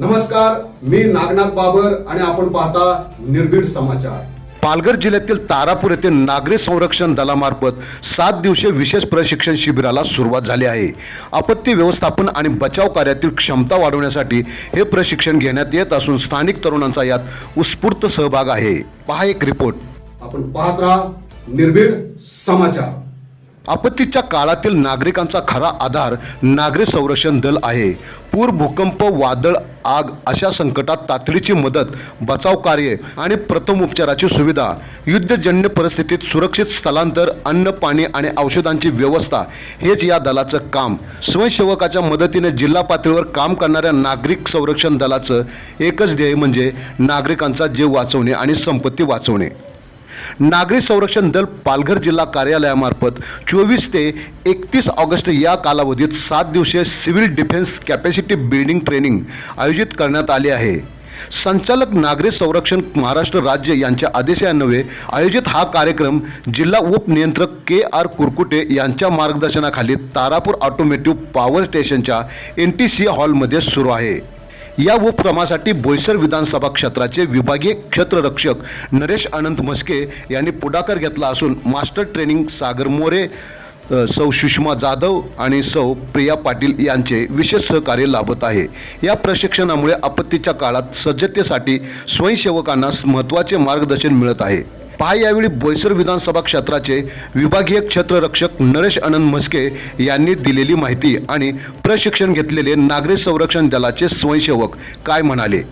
नमस्कार मी नागनाथ बाबर आणि आपण पाहता निर्भीड समाचार. पालघर जिल्ह्यातील तारापूर येथे नागरी संरक्षण दलामार्फत सात दिवसीय विशेष प्रशिक्षण शिबिराला सुरुवात झाली आहे. आपत्ती व्यवस्थापन आणि बचाव कार्यातील क्षमता वाढवण्यासाठी हे प्रशिक्षण घेण्यात येत असून स्थानिक तरुणांचा यात उत्स्फूर्त सहभाग आहे. पहा एक रिपोर्ट. आपण पाहत राहा निर्भीड समाचार. आपत्तीच्या काळातील नागरिकांचा खरा आधार नागरी संरक्षण दल आहे. पूर भूकंप वादळ आग अशा संकटात तातडीची मदत बचाव कार्य आणि प्रथमोपचाराची सुविधा युद्धजन्य परिस्थितीत सुरक्षित स्थलांतर अन्न पाणी आणि औषधांची व्यवस्था हेच या दलाचं काम. स्वयंसेवकाच्या मदतीने जिल्हा पातळीवर काम करणाऱ्या नागरिक संरक्षण दलाचं एकच ध्येय म्हणजे नागरिकांचा जीव वाचवणे आणि संपत्ती वाचवणे. नागरी संरक्षण दल पालघर जिल्हा कार्यालयामार्फत चोवीस ते एकतीस ऑगस्ट या कालावधीत सात दिवसीय civil defence capacity building training आयोजित करण्यात आले आहे. संचालक नागरी संरक्षण महाराष्ट्र राज्य यांच्या आदेशान्वये आयोजित हा कार्यक्रम जिल्हा उपनियंत्रक के आर कुरकुटे यांच्या मार्गदर्शनाखाली तारापूर ऑटोमेटिव्ह पॉवर स्टेशनच्या एन टी सी हॉलमध्ये सुरू आहे. या उपक्रमासाठी बोईसर विधानसभा क्षेत्राचे विभागीय क्षेत्ररक्षक नरेश अनंत म्हस्के यांनी पुढाकार घेतला असून मास्टर ट्रेनिंग सागर मोरे सौ सुषमा जाधव आणि सौ प्रिया पाटील यांचे विशेष सहकार्य लाभत आहे. या प्रशिक्षणामुळे आपत्तीच्या काळात सज्जतेसाठी स्वयंसेवकांना महत्त्वाचे मार्गदर्शन मिळत आहे. पहा यावेळी बोईसर विधानसभा क्षेत्राचे विभागीय क्षेत्ररक्षक नरेश आनंद म्हस्के यांनी दिलेली माहिती आणि प्रशिक्षण घेतलेले नागरी संरक्षण दलाचे स्वयंसेवक काय म्हणाले?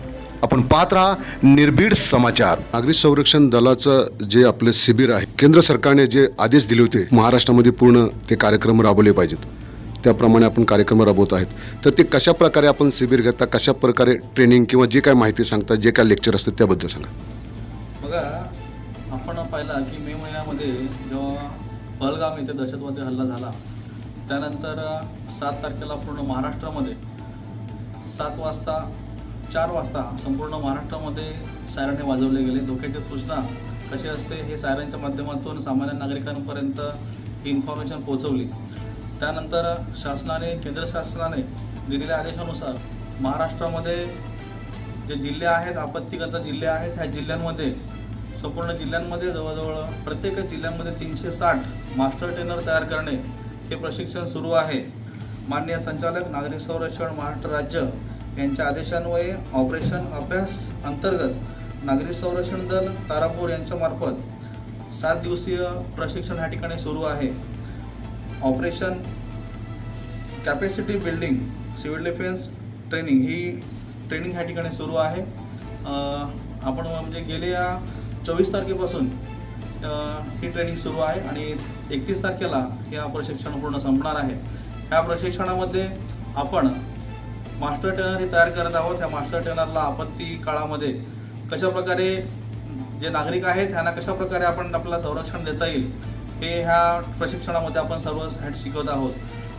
आपण पाहत राहा निर्भीड समाचार. नागरी संरक्षण दलाचं जे आपलं शिबिर आहे केंद्र सरकारने जे आदेश दिले होते महाराष्ट्रामध्ये पूर्ण ते कार्यक्रम राबवले पाहिजेत. त्याप्रमाणे आपण कार्यक्रम राबवत आहेत. तर ते कशा प्रकारे आपण शिबिर घेता कशा प्रकारे ट्रेनिंग किंवा जे काय माहिती सांगतात जे काय लेक्चर असतात त्याबद्दल सांगा. बघा पाहिला की मे महिन्यामध्ये जेव्हा बलगाम येथे दहशतवादी हल्ला झाला त्यानंतर सात तारखेला पूर्ण महाराष्ट्रामध्ये सात वाजता चार वाजता संपूर्ण महाराष्ट्रामध्ये सायरने वाजवले गेले. धोक्याची सूचना कशी असते हे सायरनच्या माध्यमातून सामान्य नागरिकांपर्यंत ही इन्फॉर्मेशन पोहोचवली. त्यानंतर शासनाने केंद्र शासनाने दिलेल्या आदेशानुसार महाराष्ट्रामध्ये जे जिल्हे आहेत आपत्तीगत जिल्हे आहेत ह्या जिल्ह्यांमध्ये संपूर्ण जिल्ह्यांमध्ये जवळजवळ प्रत्येक जिल्ह्यामध्ये तीनशे साठ मास्टर ट्रेनर तयार करणे हे प्रशिक्षण सुरू आहे. मान्य संचालक नागरिक संरक्षण महाराष्ट्र राज्य यांच्या आदेशान्वये ऑपरेशन अभ्यास अंतर्गत नागरी संरक्षण दल तारापूर यांच्यामार्फत सात दिवसीय प्रशिक्षण ह्या ठिकाणी सुरू आहे. Operation capacity building civil defence training ही ट्रेनिंग ह्या ठिकाणी सुरू आहे. आपण म्हणजे गेल्या चोवीस तारखेपासून ही ट्रेनिंग सुरू आहे आणि एकतीस तारखेला ह्या प्रशिक्षण पूर्ण संपणार आहे. ह्या प्रशिक्षणामध्ये आपण मास्टर ट्रेनर हे तयार करत आहोत. ह्या मास्टर ट्रेनरला आपत्ती काळामध्ये कशा प्रकारे जे नागरिक आहेत त्यांना कशाप्रकारे आपण आपल्याला संरक्षण देता येईल हे ह्या प्रशिक्षणामध्ये आपण सर्व हॅट शिकवत आहोत.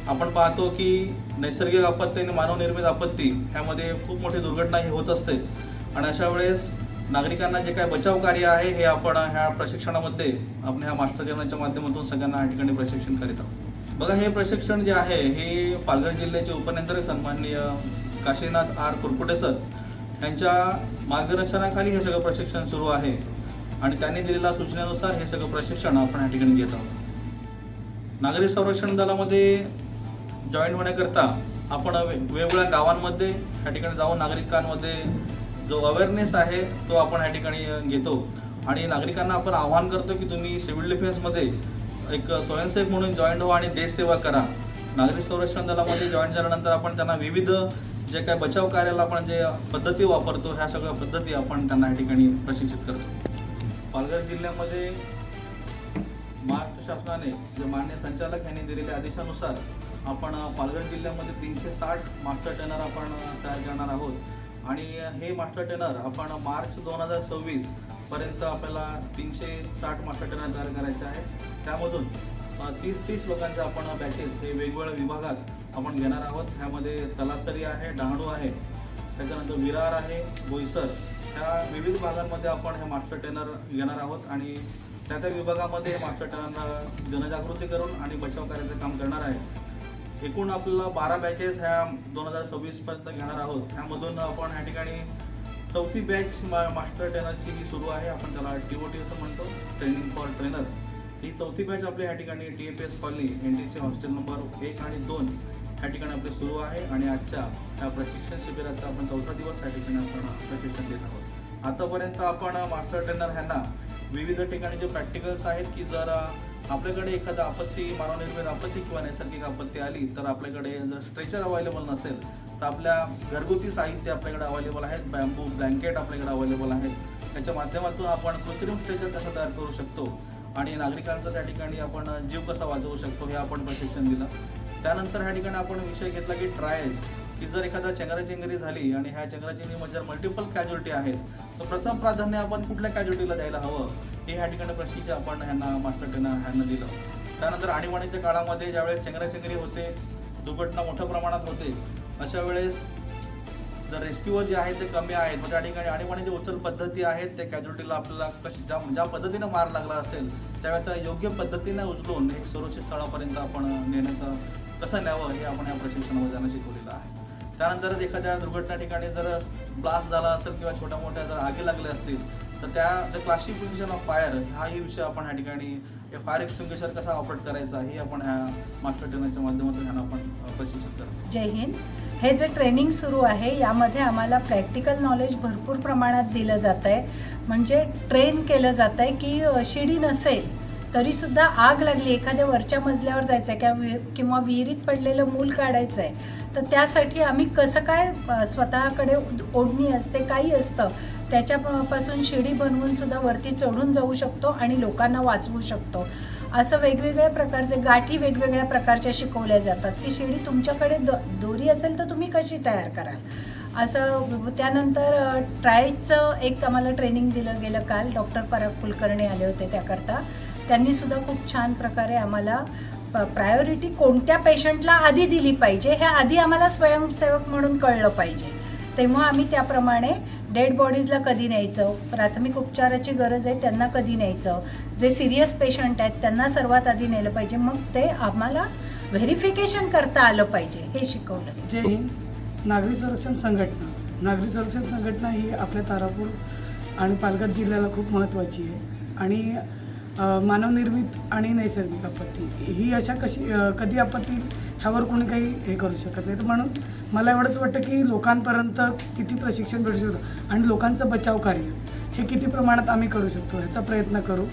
आपण पाहतो की नैसर्गिक आपत्ती आणि मानवनिर्मित आपत्ती ह्यामध्ये खूप मोठी दुर्घटना ही होत असते. आणि अशा वेळेस नागरिकांना जे काय बचाव कार्य आहे हे आपण ह्या प्रशिक्षणामध्ये आपण ह्या मास्टर ट्रेनरच्या माध्यमातून सगळ्यांना या ठिकाणी प्रशिक्षण करीत आहोत. बघा हे प्रशिक्षण जे आहे हे पालघर जिल्ह्याचे उपनियंत्रक सन्माननीय काशीनाथ आर कुरकुटे सर यांच्या मार्गदर्शनाखाली हे सगळं प्रशिक्षण सुरू आहे आणि त्यांनी दिलेल्या सूचनेनुसार हे सगळं प्रशिक्षण आपण या ठिकाणी घेत आहोत. नागरी संरक्षण दलामध्ये जॉईन होण्याकरता आपण वेगवेगळ्या गावांमध्ये ह्या ठिकाणी जाऊन नागरिकांमध्ये जो अवेअरनेस आहे तो आपण या ठिकाणी घेतो. आणि नागरिकांना आपण आवाहन करतो की तुम्ही सिव्हिल डिफेन्समध्ये एक स्वयंसेवक म्हणून जॉईन व्हा आणि देशसेवा करा. नागरी संरक्षण दलामध्ये जॉईन झाल्यानंतर आपण त्यांना विविध जे काय बचाव कार्याला आपण जे पद्धती वापरतो ह्या सगळ्या पद्धती आपण त्यांना या ठिकाणी प्रशिक्षित करतो. पालघर जिल्ह्यामध्ये महाराष्ट्र शासनाने जे मान्य संचालक यांनी दिलेल्या आदेशानुसार आपण पालघर जिल्ह्यामध्ये तीनशे साठ मास्टर ट्रेनर आपण तयार करणार आहोत. आणि हे मास्टर ट्रेनर आपण मार्च दोन हजार सव्वीस पर्यंत आपल्याला तीनशे साठ मास्टर ट्रेनर तयार करायचे आहे त्यामधून तीस तीस लोकांचे आपण बॅचेस हे वेगवेगळ्या विभागात आपण घेणार आहोत. ह्यामध्ये तलासरी आहे डहाणू आहे त्याच्यानंतर विरार आहे बोईसर. ह्या विविध भागांमध्ये आपण हे मास्टर ट्रेनर घेणार आहोत आणि त्या त्या विभागामध्ये हे मास्टर ट्रेनर जनजागृती करून आणि बचाव कार्याचं काम करणार आहे एकूण आपल्याला बारा बॅचेस ह्या दोन हजार सव्वीसपर्यंत घेणार आहोत. ह्यामधून आपण ह्या ठिकाणी चौथी बॅच मा मास्टर ट्रेनरची ही सुरू आहे. आपण त्याला टी ओ टी असं म्हणतो ट्रेनिंग फॉर ट्रेनर ही चौथी बॅच आपली ह्या ठिकाणी T A P S colony N T C hostel number एक आणि दोन ह्या ठिकाणी आपले सुरू आहे आणि आजच्या ह्या प्रशिक्षण शिबिराचा आपण चौथा दिवस ह्या ठिकाणी आपण प्रशिक्षण देत आहोत. आतापर्यंत आपण मास्टर ट्रेनर ह्यांना विविध ठिकाणी जे प्रॅक्टिकल्स आहेत की जर आपल्याकडे एखादा आपत्ती मानवनिर्मित आपत्ती किंवा नैसर्गिक आपत्ती आली तर आपल्याकडे जर स्ट्रेचर अवेलेबल नसेल तर आपल्या घरगुती साहित्य आपल्याकडे अवेलेबल आहेत. बॅम्बू ब्लँकेट आपल्याकडे अवेलेबल आहेत. त्याच्या माध्यमातून आपण कृत्रिम स्ट्रेचर कसं तयार करू शकतो? आणि नागरिकांचा त्या ठिकाणी आपण जीव कसा वाचवू शकतो हे आपण प्रशिक्षण दिलं. त्यानंतर ह्या ठिकाणी आपण विषय घेतला की ट्रायल की जर एखादा चेंगराचेंगरी झाली आणि ह्या चेंगराचेंगरीमध्ये जर मल्टिपल कॅज्युलिटी आहेत तर प्रथम प्राधान्य आपण कुठल्या कॅज्युलिटीला द्यायला हवं? हे ह्या ठिकाणी प्रशिक्षण आपण ह्यांना मास्टर ह्यांना दिलं. त्यानंतर आणीबाणीच्या काळामध्ये ज्यावेळेस चेंगराचेंगरी होते दुर्घटना मोठ्या प्रमाणात होते अशा वेळेस जर रेस्क्यूवर जे आहे ते कमी आहेत. मग त्या ठिकाणी आणीबाणी उचल पद्धती आहेत त्या कॅज्युलिटीला आपल्याला कशी ज्या ज्या पद्धतीनं मार लागला असेल त्यावेळेस त्या योग्य पद्धतीने उचलून एक सुरक्षित स्थळापर्यंत आपण नेण्याचं कसं न्यावं हे आपण या प्रशिक्षणामध्ये त्यांना शिकवलेलं आहे. त्यानंतर एखाद्या दुर्घटना ठिकाणी जर ब्लास्ट झाला असेल किंवा छोट्या मोठ्या जर आगी लागल्या असतील तर त्या द क्लासिफिकेशन ऑफ फायर हाही विषय आपण ह्या ठिकाणी फायर एक्सटिंग्विशर कसा ऑपरेट करायचा हे आपण ह्या मास्टर ट्रेनरच्या माध्यमातून ह्यांना आपण प्रशिक्षित करतो. जय हिंद. हे जे ट्रेनिंग सुरू आहे यामध्ये आम्हाला प्रॅक्टिकल नॉलेज भरपूर प्रमाणात दिलं जात आहे म्हणजे ट्रेन केलं जात आहे की शिडी नसेल तरीसुद्धा आग लागली एखाद्या वरच्या मजल्यावर जायचं आहे किंवा किंवा विहिरीत पडलेलं मूल काढायचं आहे तर त्यासाठी आम्ही कसं काय स्वतःकडे ओढणी असते काही असतं त्याच्यापासून शिडी बनवून सुद्धा वरती चढून जाऊ शकतो आणि लोकांना वाचवू शकतो. असं वेगवेगळ्या प्रकारचे गाठी वेगवेगळ्या प्रकारच्या शिकवल्या जातात. की शिडी तुमच्याकडे द दोरी असेल तर तुम्ही कशी तयार कराल? असं त्यानंतर ट्रायचं एक आम्हाला ट्रेनिंग दिलं गेलं काल. डॉक्टर पराग कुलकर्णी आले होते त्याकरता. त्यांनी सुद्धा खूप छान प्रकारे आम्हाला प्रायोरिटी कोणत्या पेशंटला आधी दिली पाहिजे हे आधी आम्हाला स्वयंसेवक म्हणून कळलं पाहिजे. तेव्हा आम्ही त्याप्रमाणे डेड बॉडीजला कधी न्यायचं प्राथमिक उपचाराची गरज आहे त्यांना कधी न्यायचं जे सिरियस पेशंट आहेत त्यांना सर्वात आधी नेलं पाहिजे मग ते आम्हाला व्हेरिफिकेशन करता आलं पाहिजे हे शिकवलं. जय हिंद. नागरी संरक्षण संघटना. नागरी संरक्षण संघटना ही आपल्या तारापूर आणि पालघर जिल्ह्याला खूप महत्त्वाची आहे. आणि मानवनिर्मित आणि नैसर्गिक आपत्ती. ही अशा कशी कधी आपत्ती ह्यावर कोणी काही हे करू शकत नाही. तर म्हणून मला एवढंच वाटतं की लोकांपर्यंत किती प्रशिक्षण भेटू शकतं आणि लोकांचं बचाव कार्य हे किती प्रमाणात आम्ही करू शकतो ह्याचा प्रयत्न करू.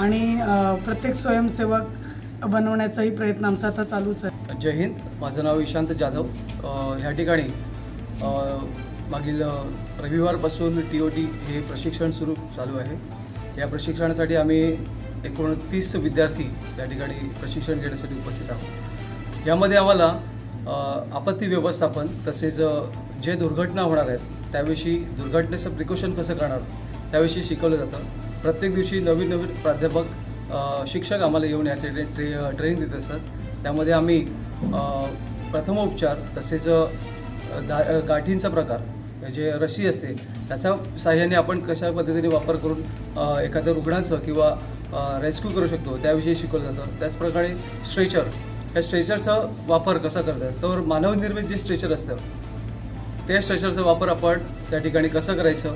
आणि प्रत्येक स्वयंसेवक बनवण्याचाही प्रयत्न आमचा आता चालूच आहे. जय हिंद. माझं नाव विशांत जाधव. ह्या ठिकाणी मागील रविवारपासून टी ओ टी हे प्रशिक्षण सुरू चालू आहे. या प्रशिक्षणासाठी आम्ही एकोणतीस विद्यार्थी या ठिकाणी प्रशिक्षण घेण्यासाठी उपस्थित आहोत. यामध्ये आम्हाला आपत्ती व्यवस्थापन तसेच जे दुर्घटना होणार आहेत त्याविषयी दुर्घटनेचं प्रिकॉशन कसं करणार त्याविषयी शिकवलं जातं. प्रत्येक दिवशी नवीन नवीन प्राध्यापक शिक्षक आम्हाला येऊन या ठिकाणी ट्रे ट्रेनिंग देत असतात त्यामध्ये आम्ही प्रथमोपचार तसेच गा दा गाठींचा प्रकार जे रशी असते त्याच्या साह्याने आपण कशा पद्धतीने वापर करून एखाद्या रुग्णाचं किंवा रेस्क्यू करू शकतो त्याविषयी शिकवलं जातं. त्याचप्रकारे स्ट्रेचर या स्ट्रेचरचा वापर कसा करतात? तर मानवनिर्मित जे स्ट्रेचर असतं त्या स्ट्रेचरचा वापर आपण त्या ठिकाणी कसं करायचं?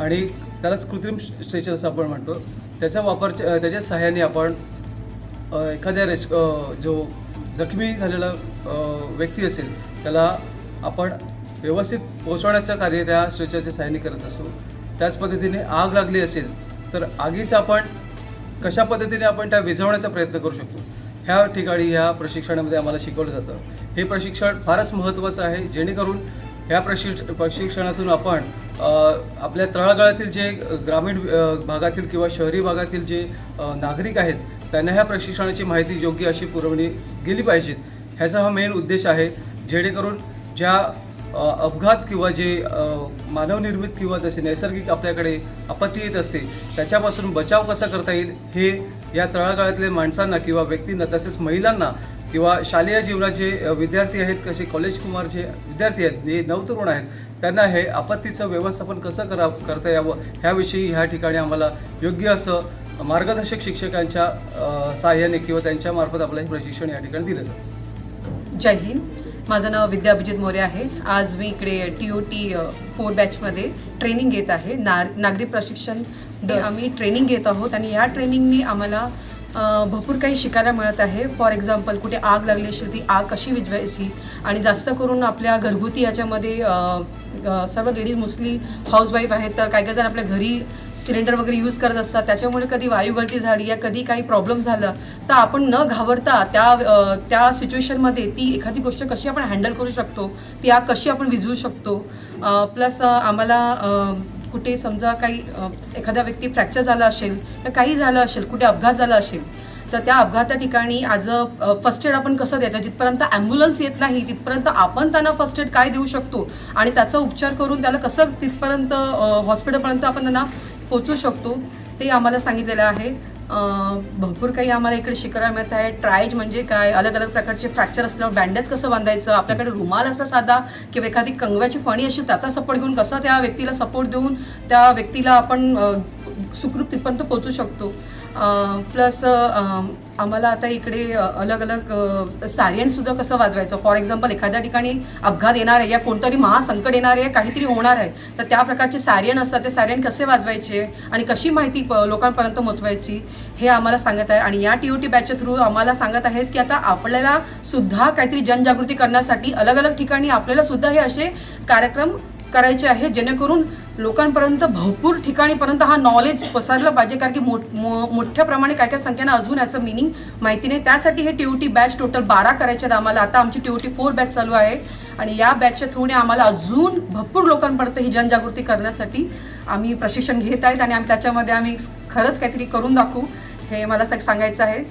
आणि त्यालाच कृत्रिम स्ट्रेचर असं आपण म्हणतो. त्याचा वापर त्याच्या सहाय्याने आपण एखाद्या रेस जो जखमी झालेला व्यक्ती असेल त्याला आपण व्यवस्थित पोहोचवण्याचं कार्य त्या स्ट्रेचरच्या सहाय्याने करत असतो त्याच पद्धतीने आग लागली असेल तर आगीचं आपण कशा पद्धतीने आपण त्या विझवण्याचा प्रयत्न करू शकतो? ह्या ठिकाणी ह्या प्रशिक्षणामध्ये आम्हाला शिकवलं जातं. हे प्रशिक्षण फारच महत्त्वाचं आहे. जेणेकरून ह्या प्रशिक्ष प्रशिक्षणातून आपण आपल्या तळागाळातील जे ग्रामीण भागातील किंवा शहरी भागातील जे नागरिक आहेत त्यांना ह्या प्रशिक्षणाची माहिती योग्य अशी पुरवणी गेली पाहिजेत ह्याचा हा मेन उद्देश आहे. जेणेकरून ज्या अपघात किंवा जे मानवनिर्मित किंवा जसे नैसर्गिक आपल्याकडे आपत्ती येत असते त्याच्यापासून बचाव कसा करता येईल हे या तळागाळातल्या माणसांना किंवा व्यक्तींना तसेच महिलांना किंवा शालेय जीवनात जे विद्यार्थी आहेत कसे कॉलेज कुमार जे विद्यार्थी आहेत जे नवतरुण आहेत त्यांना हे आपत्तीचं व्यवस्थापन कसं करा करता यावं ह्याविषयी ह्या ठिकाणी आम्हाला योग्य असं मार्गदर्शक शिक्षकांच्या सहाय्याने किंवा त्यांच्यामार्फत आपलं हे प्रशिक्षण या ठिकाणी दिलं जातं. जय हिंद. माझं नाव विद्या अभिजित मोरे आहे. आज मी इकडे टी ओ टी फोर बॅचमध्ये ट्रेनिंग घेत आहे. ना नागरिक प्रशिक्षण दे आम्ही ट्रेनिंग घेत आहोत आणि या ट्रेनिंगनी आम्हाला भरपूर काही शिकायला मिळत आहे. फॉर एक्झाम्पल कुठे आग लागली असेल ती आग कशी विझवायची आणि जास्त करून आपल्या घरगुती अ, सर्व लेडीज मोस्टली हाऊसवाईफ आहेत. तर काही काही जण आपल्या घरी सिलेंडर वगैरे यूज करत असतात. त्याच्यामुळे कधी वायू गळती झाली या कधी काही प्रॉब्लेम झाला तर आपण न घाबरता त्या त्या सिच्युएशनमध्ये ती एखादी गोष्ट कशी आपण हँडल करू शकतो ती आ कशी आपण विझवू शकतो. प्लस आम्हाला कुठे समजा काही एखादा व्यक्ती फ्रॅक्चर झाला असेल तर काही झालं असेल कुठे अपघात झाला असेल तर त्या अपघाता ठिकाणी ॲज अ फर्स्ट एड आपण कसं द्यायचं? जिथपर्यंत ॲम्ब्युलन्स येत नाही तिथपर्यंत आपण त्यांना फर्स्ट एड काय देऊ शकतो? आणि त्याचा उपचार करून त्याला कसं तिथपर्यंत हॉस्पिटलपर्यंत आपण त्यांना पोचू शकतो ते आम्हाला सांगितलेलं आहे. भरपूर काही आम्हाला इकडे शिकायला मिळत आहे. ट्रायज म्हणजे काय? अलग अलग प्रकारचे फ्रॅक्चर असल्यावर बँडेज कसं बांधायचं? आपल्याकडे रुमाल असला साधा किंवा एखादी कंगव्याची फणी अशी त्याचा सपोर्ट घेऊन कसं त्या व्यक्तीला सपोर्ट देऊन त्या व्यक्तीला आपण सुखरूप तिथपर्यंत पोचू शकतो? प्लस आम्हाला आता इकडे अलग अलग सायरनसुद्धा कसं वाजवायचं? फॉर एक्झाम्पल एखाद्या ठिकाणी अपघात येणार आहे या कोणतरी महासंकट येणार आहे काहीतरी होणार आहे तर त्या प्रकारचे सायरन असतात ते सायरन कसे वाजवायचे आणि कशी माहिती प- लोकांपर्यंत पोचवायची हे आम्हाला सांगत आहे. आणि या टी ओ टी बॅचच्या थ्रू आम्हाला सांगत आहेत की आता आपल्याला सुद्धा काहीतरी जनजागृती करण्यासाठी अलग अलग ठिकाणी आपल्याला सुद्धा हे असे कार्यक्रम करायचे आहे जेणेकरून लोकांपर्यंत भरपूर ठिकाणीपर्यंत हा नॉलेज पसरलं पाहिजे. कारण की मो- मोठ्या प्रमाणे काय काय संख्येनं अजून याचं मिनिंग माहिती नाही. त्यासाठी हे टीओटी बॅच टोटल बारा करायचे आहेत आम्हाला. आता आमची टीओटी फोर बॅच चालू आहे. आणि या बॅचच्या थ्रूने आम्हाला अजून भरपूर लोकांपर्यंत ही जनजागृती करण्यासाठी आम्ही प्रशिक्षण घेत आहेत. आणि आम्ही त्याच्यामध्ये आम्ही खरंच काहीतरी करून दाखवू हे मला सांगायचं आहे.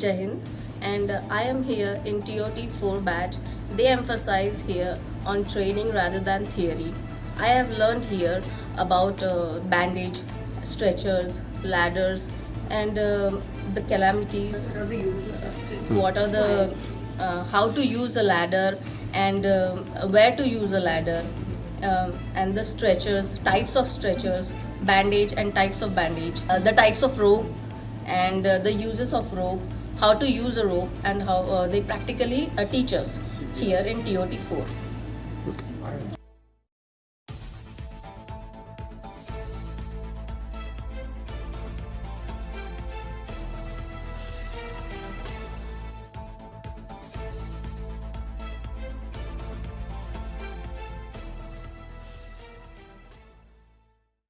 जय Hind. And uh, I am here in TOT 4 batch. They emphasize here on training rather than theory. I have learned here about uh, bandage, stretchers, ladders, and um the calamities. What are the uh, how to use a ladder and um, where to use a ladder, um, and the stretchers, types of stretchers, bandage and types of bandage, uh, the types of rope and uh, the uses of rope, how to use a rope, and how uh, they practically uh, teach us here in TOT 4. Okay.